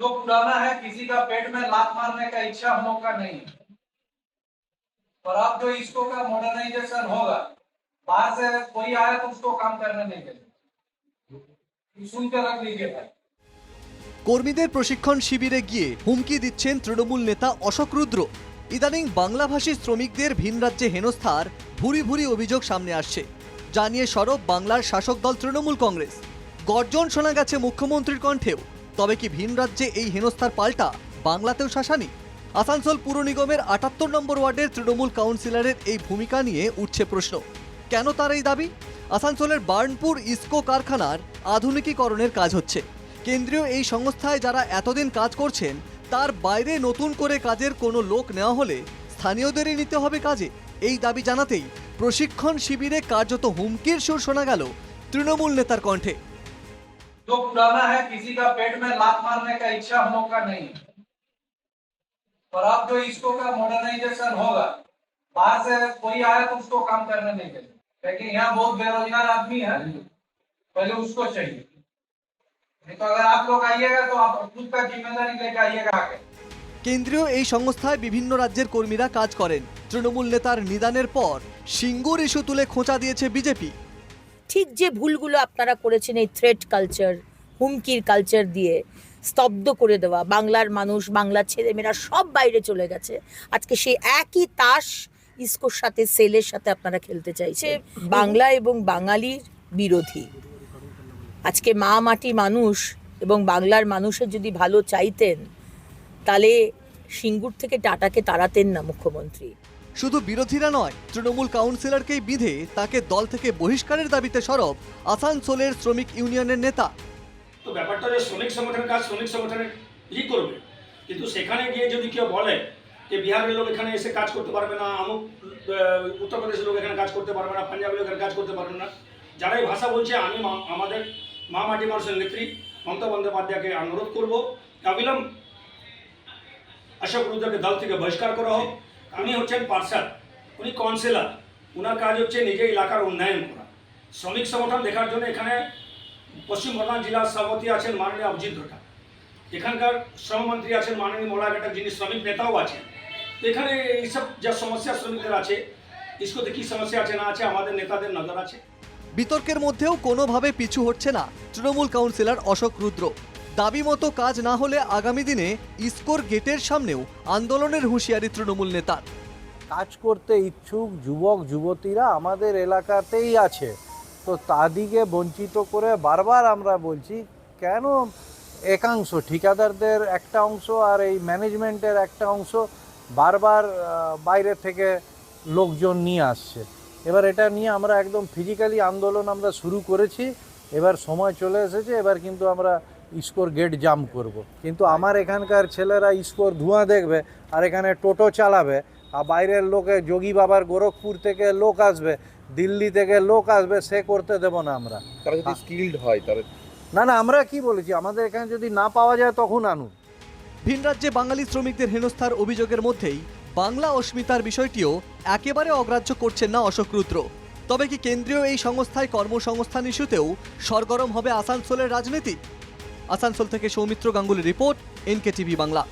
जो पुराना है किसी का पेट में लात मारने का इच्छा हम लोग का नहीं है और अब जो इसको का मॉडर्नाइजेशन होगा बाहर से कोई आया तो उसको काम करने नहीं देंगे सुन के रख लीजिए भाई কর্মীদের প্রশিক্ষণ শিবিরে গিয়ে হুমকি দিচ্ছেন তৃণমূল নেতা অশোক রুদ্র ইদানিং বাংলাভাষী শ্রমিকদের ভিন রাজ্যে হেনস্থার ভুরি ভুরি অভিযোগ সামনে আসছে জানিয়ে সরব বাংলার শাসক দল তৃণমূল কংগ্রেস গর্জন শোনা গেছে মুখ্যমন্ত্রীর কণ্ঠেও তবে কি ভিন রাজ্যে এই হেনস্থার পাল্টা? বাংলাতেও শাসানি? আসানসোল পুর নিগমের আটাত্তর নম্বর ওয়ার্ডের তৃণমূল কাউন্সিলরের এই ভূমিকা নিয়ে উঠছে প্রশ্ন। কেন তার এই দাবি? আসানসোলের বার্নপুর ইস্কো কারখানার আধুনিকীকরণের কাজ হচ্ছে। কেন্দ্রীয় এই সংস্থায় যারা এতদিন কাজ করছেন, তার বাইরে নতুন করে কাজের কোনো লোক নেওয়া হলে স্থানীয়দেরই নিতে হবে কাজে। এই দাবি জানাতেই প্রশিক্ষণ শিবিরে কার্যত হুমকির সুর শোনা গেল তৃণমূল নেতার কণ্ঠে। जो पुराना है किसी का पेट में लात मारने का इच्छा हम लोग का नहीं है और अब जो इसको का मॉडर्नाइजेशन होगा बाहर से कोई आया तो उसको काम करने नहीं देंगे लेकिन यहाँ बहुत बेरोजगार आदमी है पहले उसको चाहिए नहीं तो अगर आप लोग आइएगा तो आप खुद का जिम्मेदारी लेके आइएगा आगे কেন্দ্রীয় এই সংস্থায় বিভিন্ন রাজ্যের কর্মীরা কাজ করেন তৃণমূল নেতার নিদানের পর সিঙ্গুর ইস্যু তুলে খোঁচা দিয়েছে বিজেপি ঠিক যে ভুলগুলো আপনারা করেছেন এই থ্রেট কালচার হুমকির কালচার দিয়ে স্তব্ধ করে দেওয়া বাংলার মানুষ বাংলার ছেলেমেয়েরা সব বাইরে চলে গেছে। আজকে সেই একই তাস ইস্কোর সাথে সেলের সাথে আপনারা খেলতে চাইছে বাংলা এবং বাঙালির বিরোধী। আজকে মা মাটি মানুষ এবং বাংলার মানুষের যদি ভালো চাইতেন তাহলে সিঙ্গুর থেকে টাটাকে তাড়াতেন না মুখ্যমন্ত্রী। শুধু বিরোধীরা নয়, তৃণমূল কাউন্সিলরকেই বিধে তাকে দল থেকে বহিষ্কারের দাবিতে সরব আসানসোলের শ্রমিক ইউনিয়নের নেতা। তো ব্যাপারটা যে শ্রমিক সংগঠনের কাজ, শ্রমিক সংগঠনের ই করবে। কিন্তু সেখানে গিয়ে যদি কেউ বলে যে বিহারের লোক এখানে এসে কাজ করতে পারবে না, আমুক উত্তরপ্রদেশের লোক এখানে কাজ করতে পারবে না, পাঞ্জাবের লোক এখানে কাজ করতে পারবে না যারা এই ভাষা বলছে, আমি আমাদের মা মাটি মানুষের নেত্রী মমতা বন্দ্যোপাধ্যায়কে অনুরোধ করব, অবিলম্ব অশোক রুদ্রকে দল থেকে বহিষ্কার করা হোক। আমি হচ্ছেন পার্ষদ উনি কাউন্সিলার ওনার কাজ হচ্ছে নিজের এলাকার উন্নয়ন করা। শ্রমিক সংগঠন দেখার জন্য এখানে পশ্চিম বর্ধমান জেলার সভাপতি আছেন মাননীয় অভিজিৎ ঘটা এখানকার শ্রমমন্ত্রী আছেন মাননীয় মোলা ঘাটার যিনি শ্রমিক নেতাও আছেন। এখানে এইসব যা সমস্যা শ্রমিকদের আছে, ইস্কোতে কী সমস্যা আছে না আছে, আমাদের নেতাদের নজর আছে। বিতর্কের মধ্যেও কোনোভাবে পিছু হচ্ছে না তৃণমূল কাউন্সিলর অশোক রুদ্র। দাবি মতো কাজ না হলে আগামী দিনে ইস্কোর গেটের সামনেও আন্দোলনের হুঁশিয়ারি তৃণমূল নেতার। কাজ করতে ইচ্ছুক যুবক, যুবতীরা আমাদের এলাকাতেই আছে। তো তাদিকে বঞ্চিত করে বারবার আমরা বলছি, কেন একাংশ ঠিকাদারদের একটা অংশ আর এই ম্যানেজমেন্টের একটা অংশ বারবার বাইরে থেকে লোকজন নিয়ে আসছে? এবার এটা নিয়ে আমরা একদম ফিজিক্যালি আন্দোলন আমরা শুরু করেছি। এবার সময় চলে এসেছে, এবার কিন্তু আমরা স্কোর গেট জাম করব। কিন্তু আমার এখানকার ছেলেরা স্কোর ধোঁয়া দেখবে আর এখানে টোটো চালাবে আর বাইরের লোকে যোগী বাবার গোরখপুর থেকে লোক আসবে দিল্লি থেকে লোক আসবে সে করতে দেব না আমরা। তারা যদি স্কিল্ড হয় তাহলে না না আমরা কি বলেছি? আমাদের এখানে যদি না পাওয়া যায় তখন আনুন। ভিন রাজ্যে বাঙালি শ্রমিকদের হেনস্থার অভিযোগের মধ্যেই বাংলা অস্মিতার বিষয়টিও একেবারে অগ্রাহ্য করছেন না অশোক রুদ্র। তবে কি কেন্দ্রীয় এই সংস্থায় কর্মসংস্থান ইস্যুতেও সরগরম হবে আসানসোলের রাজনীতি? আসানসোল থেকে Soumitra Ganguly report NK TV Bangla.